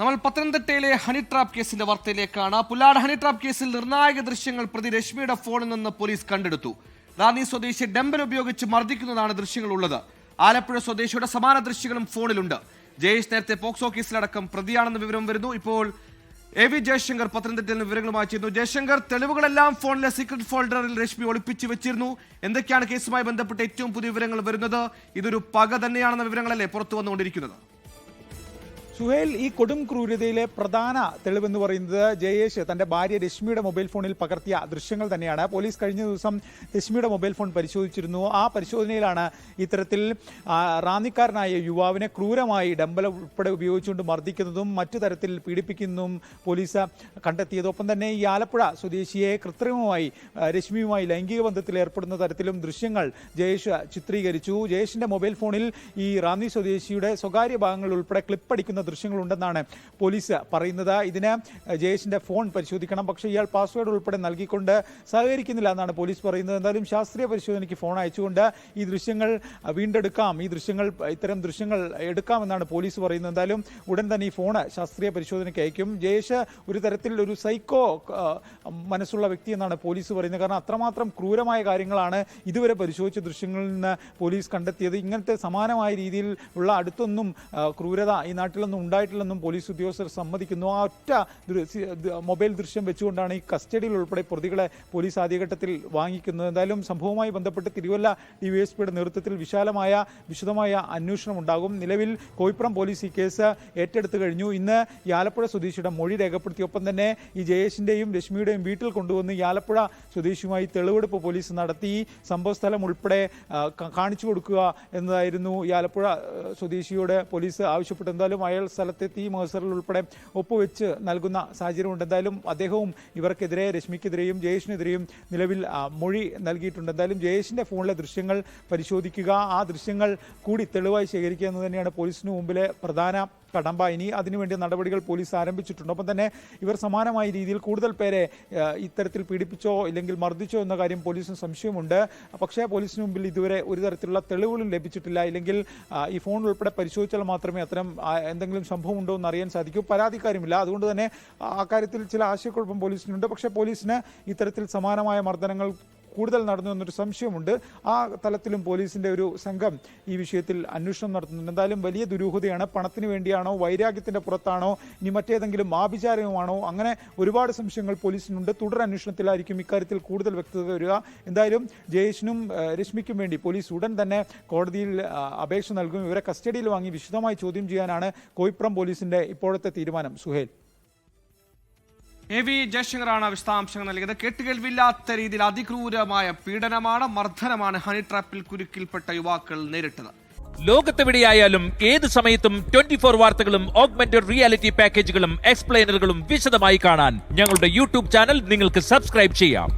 നമ്മൾ പത്തനംതിട്ടയിലെ honey trap കേസിന്റെ വാർത്തയിലേക്കാണ്. പുലാട് ഹണി ട്രാപ്പ് കേസിൽ നിർണായക ദൃശ്യങ്ങൾ പ്രതി രശ്മിയുടെ ഫോണിൽ നിന്ന് പോലീസ് കണ്ടെടുത്തു. റാന്നി സ്വദേശി ഡെമ്പൽ ഉപയോഗിച്ച് മർദ്ദിക്കുന്നതാണ് ദൃശ്യങ്ങൾ ഉള്ളത് ആലപ്പുഴ സ്വദേശിയുടെ സമാന ദൃശ്യങ്ങളും ഫോണിലുണ്ട്. ജയേഷ് നേരത്തെ പോക്സോ കേസിലടക്കം പ്രതിയാണെന്ന വിവരം വരുന്നു. ഇപ്പോൾ എ വി ജയശങ്കർ പത്തനംതിട്ടയിൽ നിന്ന് വിവരങ്ങളുമായി ചെയ്യുന്നു ജയശങ്കർ തെളിവുകളെല്ലാം ഫോണിലെ സീക്രട്ട് ഫോൾഡറിൽ രശ്മി ഒളിപ്പിച്ചു വെച്ചിരുന്നു. എന്തൊക്കെയാണ് കേസുമായി ബന്ധപ്പെട്ട് ഏറ്റവും പുതിയ വിവരങ്ങൾ വരുന്നത്? ഇതൊരു പക തന്നെയാണെന്ന വിവരങ്ങളല്ലേ പുറത്തു വന്നുകൊണ്ടിരിക്കുന്നത്. സുഹേൽ ഈ കൊടും ക്രൂരതയിലെ പ്രധാന തെളിവെന്ന് പറയുന്നത് ജയേഷ് തന്റെ ഭാര്യ രശ്മിയുടെ മൊബൈൽ ഫോണിൽ പകർത്തിയ ദൃശ്യങ്ങൾ തന്നെയാണ്. പോലീസ് കഴിഞ്ഞ ദിവസം രശ്മിയുടെ മൊബൈൽ ഫോൺ പരിശോധിച്ചിരുന്നു. ആ പരിശോധനയിലാണ് ഇത്തരത്തിൽ റാന്നിക്കാരനായ യുവാവിനെ ക്രൂരമായി ഡമ്പല ഉൾപ്പെടെ ഉപയോഗിച്ചുകൊണ്ട് മർദ്ദിക്കുന്നതും മറ്റു തരത്തിൽ പീഡിപ്പിക്കുന്നതും പോലീസ് കണ്ടെത്തിയത്. ഒപ്പം തന്നെ ഈ ആലപ്പുഴ സ്വദേശിയെ കൃത്രിമമായി രശ്മിയുമായി ലൈംഗിക ബന്ധത്തിൽ ഏർപ്പെടുന്ന തരത്തിലും ദൃശ്യങ്ങൾ ജയേഷ് ചിത്രീകരിച്ചു. ജയേഷിന്റെ മൊബൈൽ ഫോണിൽ ഈ റാന്നി സ്വദേശിയുടെ സ്വകാര്യ ഭാഗങ്ങൾ ഉൾപ്പെടെ ക്ലിപ്പ് അടിക്കുന്ന ദൃശ്യങ്ങളുണ്ടെന്നാണ് പോലീസ് പറയുന്നത്. ഇതിന് ജയേഷിന്റെ ഫോൺ പരിശോധിക്കണം. പക്ഷേ ഇയാൾ പാസ്വേഡ് ഉൾപ്പെടെ നൽകിക്കൊണ്ട് സഹകരിക്കുന്നില്ല എന്നാണ് പോലീസ് പറയുന്നത്. എന്തായാലും ശാസ്ത്രീയ പരിശോധനയ്ക്ക് ഫോൺ അയച്ചുകൊണ്ട് ഈ ദൃശ്യങ്ങൾ വീണ്ടെടുക്കാം. ഈ ദൃശ്യങ്ങൾ ഇത്തരം ദൃശ്യങ്ങൾ എടുക്കാമെന്നാണ് പോലീസ് പറയുന്നത്. എന്തായാലും ഉടൻ തന്നെ ഈ ഫോണ് ശാസ്ത്രീയ പരിശോധനയ്ക്ക് അയക്കും. ജയേഷ് ഒരു തരത്തിൽ ഒരു സൈക്കോ മനസ്സുള്ള വ്യക്തി എന്നാണ് പോലീസ് പറയുന്നത്. കാരണം അത്രമാത്രം ക്രൂരമായ കാര്യങ്ങളാണ് ഇതുവരെ പരിശോധിച്ച ദൃശ്യങ്ങളിൽ നിന്ന് പോലീസ് കണ്ടെത്തിയത്. ഇങ്ങനത്തെ സമാനമായ രീതിയിൽ ഉള്ള അടുത്തൊന്നും ക്രൂരത ഈ നാട്ടിലൊന്നും ഉണ്ടായിട്ടില്ലെന്നും പോലീസ് ഉദ്യോഗസ്ഥർ സമ്മതിക്കുന്നു. ആ ഒറ്റ മൊബൈൽ ദൃശ്യം വെച്ചുകൊണ്ടാണ് ഈ കസ്റ്റഡിയിൽ ഉൾപ്പെടെ പ്രതികളെ പോലീസ് ആദ്യഘട്ടത്തിൽ വാങ്ങിക്കുന്നത്. എന്തായാലും സംഭവവുമായി ബന്ധപ്പെട്ട് തിരുവല്ല ഡിവൈഎസ്പിയുടെ നേതൃത്വത്തിൽ വിശാലമായ വിശദമായ അന്വേഷണം ഉണ്ടാകും. നിലവിൽ കോയിപ്പുറം പോലീസ് ഈ കേസ് ഏറ്റെടുത്തു കഴിഞ്ഞു. ഇന്ന് ഈ ആലപ്പുഴ സ്വദേശിയുടെ മൊഴി രേഖപ്പെടുത്തി. ഒപ്പം തന്നെ ഈ ജയേഷിന്റെയും രശ്മിയുടെയും വീട്ടിൽ കൊണ്ടുവന്ന് ഈ ആലപ്പുഴ സ്വദേശിയുമായി തെളിവെടുപ്പ് പോലീസ് നടത്തി. സംഭവസ്ഥലം ഉൾപ്പെടെ കാണിച്ചു കൊടുക്കുക എന്നതായിരുന്നു ഈ ആലപ്പുഴ സ്വദേശിയോട് പോലീസ് ആവശ്യപ്പെട്ടു എന്തായാലും അയാൾ സ്ഥലത്തെത്തി മഹസറിൽ ഉൾപ്പെടെ ഒപ്പുവെച്ച് നൽകുന്ന സാഹചര്യമുണ്ട്. എന്തായാലും അദ്ദേഹവും ഇവർക്കെതിരെ രശ്മിക്കെതിരെയും ജയേഷിനെതിരെയും നിലവിൽ മൊഴി നൽകിയിട്ടുണ്ട്. എന്തായാലും ജയേഷിന്റെ ഫോണിലെ ദൃശ്യങ്ങൾ പരിശോധിക്കുക. ആ ദൃശ്യങ്ങൾ കൂടി തെളിവായി ശേഖരിക്കുക എന്ന് തന്നെയാണ് പോലീസിന് മുമ്പിലെ പ്രധാന കടമ്പ. ഇനി അതിനുവേണ്ടി നടപടികൾ പോലീസ് ആരംഭിച്ചിട്ടുണ്ട്. ഒപ്പം തന്നെ ഇവർ സമാനമായ രീതിയിൽ കൂടുതൽ പേരെ ഇത്തരത്തിൽ പീഡിപ്പിച്ചോ ഇല്ലെങ്കിൽ മർദ്ദിച്ചോ എന്ന കാര്യം പോലീസിന് സംശയമുണ്ട്. പക്ഷേ പോലീസിന് മുമ്പിൽ ഇതുവരെ ഒരു തരത്തിലുള്ള തെളിവുകളും ലഭിച്ചിട്ടില്ല. ഇല്ലെങ്കിൽ ഈ ഫോൺ ഉൾപ്പെടെ പരിശോധിച്ചാൽ മാത്രമേ അത്തരം എന്തെങ്കിലും സംഭവം ഉണ്ടോ എന്ന് അറിയാൻ സാധിക്കൂ. പരാതിക്കാരുമില്ല. അതുകൊണ്ട് തന്നെ ആ- ആ കാര്യത്തിൽ ചില ആശയക്കുഴപ്പം പോലീസിനുണ്ട്. പക്ഷേ പോലീസിന് ഇത്തരത്തിൽ സമാനമായ മർദ്ദനങ്ങൾ കൂടുതൽ നടന്നു എന്നൊരു സംശയമുണ്ട്. ആ തലത്തിലും പോലീസിന്റെ ഒരു സംഘം ഈ വിഷയത്തിൽ അന്വേഷണം നടത്തുന്നുണ്ട്. എന്തായാലും വലിയ ദുരൂഹതയാണ്. പണത്തിന് വേണ്ടിയാണോ വൈരാഗ്യത്തിന്റെ പുറത്താണോ ഇനി മറ്റേതെങ്കിലും ആഭിചാരവുമാണോ അങ്ങനെ ഒരുപാട് സംശയങ്ങൾ പോലീസിനുണ്ട്. തുടർ അന്വേഷണത്തിലായിരിക്കും ഇക്കാര്യത്തിൽ കൂടുതൽ വ്യക്തത വരിക. എന്തായാലും ജയേഷിനും രശ്മിക്കും വേണ്ടി പോലീസ് ഉടൻ തന്നെ കോടതിയിൽ അപേക്ഷ നൽകും. ഇവരെ കസ്റ്റഡിയിൽ വാങ്ങി വിശദമായി ചോദ്യം ചെയ്യാനാണ് കോയിപ്പുറം പോലീസിന്റെ ഇപ്പോഴത്തെ തീരുമാനം. സുഹേൽ. എ വി ജയശങ്കറാണ് വിശദാംശങ്ങൾ നൽകിയത്. കേട്ടുകേൾവില്ലാത്ത രീതിയിൽ അതിക്രൂരമായ പീഡനമാണ് മർദ്ദനമാണ് ഹണി ട്രാപ്പിൽ കുരുക്കിൽപ്പെട്ട യുവാക്കൾ നേരിട്ടത്. ലോകത്തെവിടെയായാലും ഏത് സമയത്തും ട്വന്റി ഫോർ വാർത്തകളും ഓഗ്മെന്റഡ് റിയാലിറ്റി പാക്കേജുകളും എക്സ്പ്ലെയിനറുകളും വിശദമായി കാണാൻ ഞങ്ങളുടെ യൂട്യൂബ് ചാനൽ നിങ്ങൾക്ക് സബ്സ്ക്രൈബ് ചെയ്യാം.